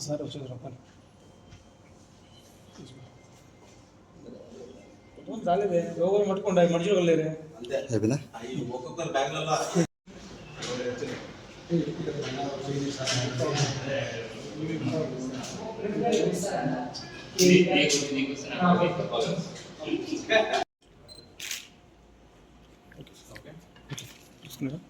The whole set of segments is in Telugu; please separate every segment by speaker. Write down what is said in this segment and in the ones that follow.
Speaker 1: సార్ వచ్చేది రూపాయలు రాలేదే ఎవరు మట్టుకుండా మనుషులు వెళ్ళలేరే
Speaker 2: అయిపోయిందా
Speaker 3: ఒక్కొక్కరు బ్యాగ్లలో
Speaker 1: తీసుకున్నారా వెనక్కి వచ్చాయి కూర్చొని పెట్టు చదువుకున్నా ఓకే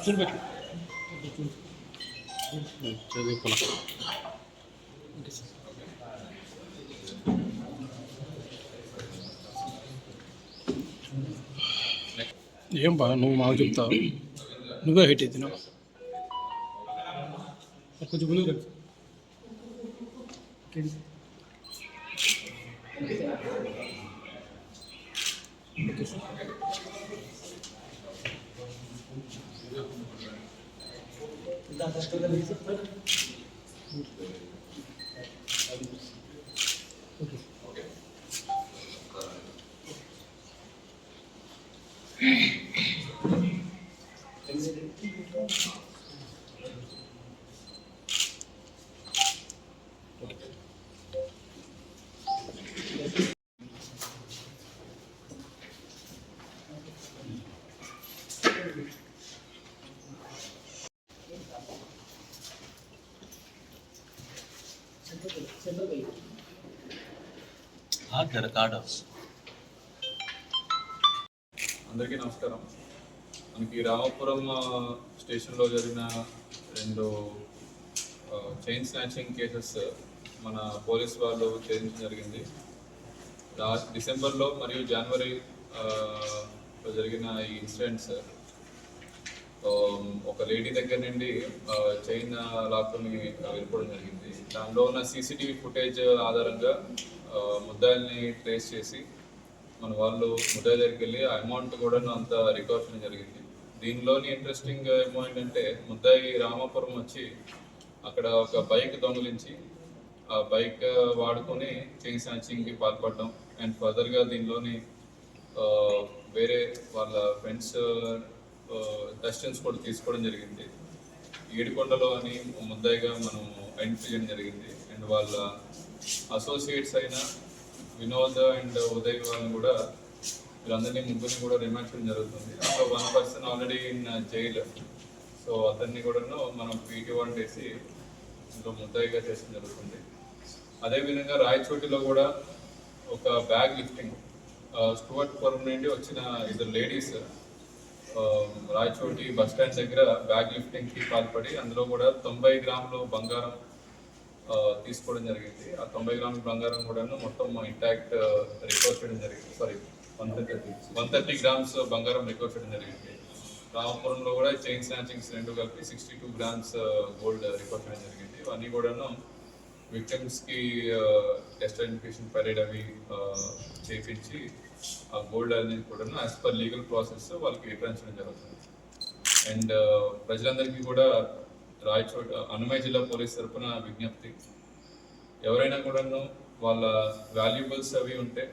Speaker 1: సార్ ఏం బా నువ్వు మాకు చెప్తావు. నువ్వే హైట్ ఎత్తినావు కొంచెం
Speaker 3: Okay.
Speaker 4: అందరికీ నమస్కారం. మనకి రామపురం స్టేషన్లో జరిగిన రెండు చైన్ స్నాచింగ్ కేసెస్ మన పోలీస్ వాళ్ళు ఛేదించడం జరిగింది. డిసెంబర్లో మరియు జనవరి లో జరిగిన ఈ ఇన్సిడెంట్స్ Um, ఒక లేడీ దగ్గర నుండి చైన్ లాక్కొని వెళ్ళిపోవడం జరిగింది. దానిలో ఉన్న సీసీటీవీ ఫుటేజ్ ఆధారంగా ముద్దాయిల్ని ట్రేస్ చేసి మన వాళ్ళు ముద్దాయి దగ్గరికి వెళ్ళి ఆ అమౌంట్ కూడా అంత రికవర్ చేయడం జరిగింది. దీనిలోని ఇంట్రెస్టింగ్ ఏమో ఏంటంటే ముద్దాయి రామాపురం వచ్చి అక్కడ ఒక బైక్ దొంగిలించి ఆ బైక్ వాడుకొని చైన్ స్నాచింగ్కి పాల్పడడం అండ్ ఫర్దర్గా దీనిలోని వేరే వాళ్ళ ఫ్రెండ్స్ దర్శన్స్ కూడా తీసుకోవడం జరిగింది. ఏడుకొండలో అని ముద్దాయిగా మనం ఐడెంటిఫై చేయడం జరిగింది. అండ్ వాళ్ళ అసోసియేట్స్ అయిన వినోద్ అండ్ ఉదయ్ వాళ్ళని కూడా వీళ్ళందరినీ ముగ్గురిని కూడా రిమాండ్ చేయడం జరుగుతుంది. So one person already in jail so అతన్ని కూడా మనం పీటీ వన్ చేసి ఇందులో ముద్దాయిగా చేయడం జరుగుతుంది. అదేవిధంగా రాయచోటిలో కూడా ఒక బ్యాగ్ లిఫ్టింగ్ స్టూవర్ట్ పురం నుండి వచ్చిన ఇద్దరు లేడీస్ రాయచోటి బస్ స్టాండ్ దగ్గర బ్యాగ్ లిఫ్టింగ్కి పాల్పడి అందులో కూడా తొంభై గ్రాములు బంగారం తీసుకోవడం జరిగింది. ఆ తొంభై గ్రాముల బంగారం కూడాను మొత్తం ఇంటాక్ట్ రికవర్ చేయడం జరిగింది. Sorry one thirty one thirty grams బంగారం రికవర్ చేయడం జరిగింది. రామపురంలో కూడా చైన్ స్నాచింగ్స్ రెండు కలిపి sixty two grams gold recover చేయడం జరిగింది. ఇవన్నీ కూడాను విక్టమ్స్కి టెస్ట్ ఐడెంటిఫికేషన్ పరేడ్ అవి చేపించి ఆ గోల్డ్ అనేది కూడా యాజ్ పర్ లీగల్ ప్రాసెస్ వాళ్ళకి రిటర్న్ చేయడం జరుగుతుంది. అండ్ uh, ప్రజలందరికీ కూడా రాయచోట అన్నమయ్య జిల్లా పోలీస్ తరఫున విజ్ఞప్తి. ఎవరైనా కూడాను వాళ్ళ వాల్యుబుల్స్ అవి ఉంటే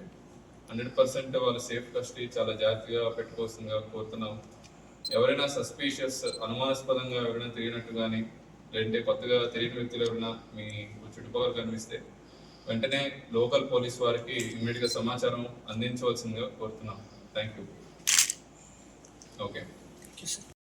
Speaker 4: హండ్రెడ్ పర్సెంట్ వాళ్ళ సేఫ్ కస్టడీ చాలా జాగ్రత్తగా పెట్టుకోవాల్సిందిగా కోరుతున్నాం ఎవరైనా సస్పీషియస్ అనుమానాస్పదంగా ఎవరైనా తిరిగినట్టు కానీ లేదంటే కొత్తగా తెలియని వ్యక్తులు ఎవరైనా మీ చుట్టుపక్కల కనిపిస్తే వెంటనే లోకల్ పోలీస్ వారికి ఇమ్మీడియట్గా సమాచారం అందించవలసిందిగా కోరుతున్నాం. Thank you okay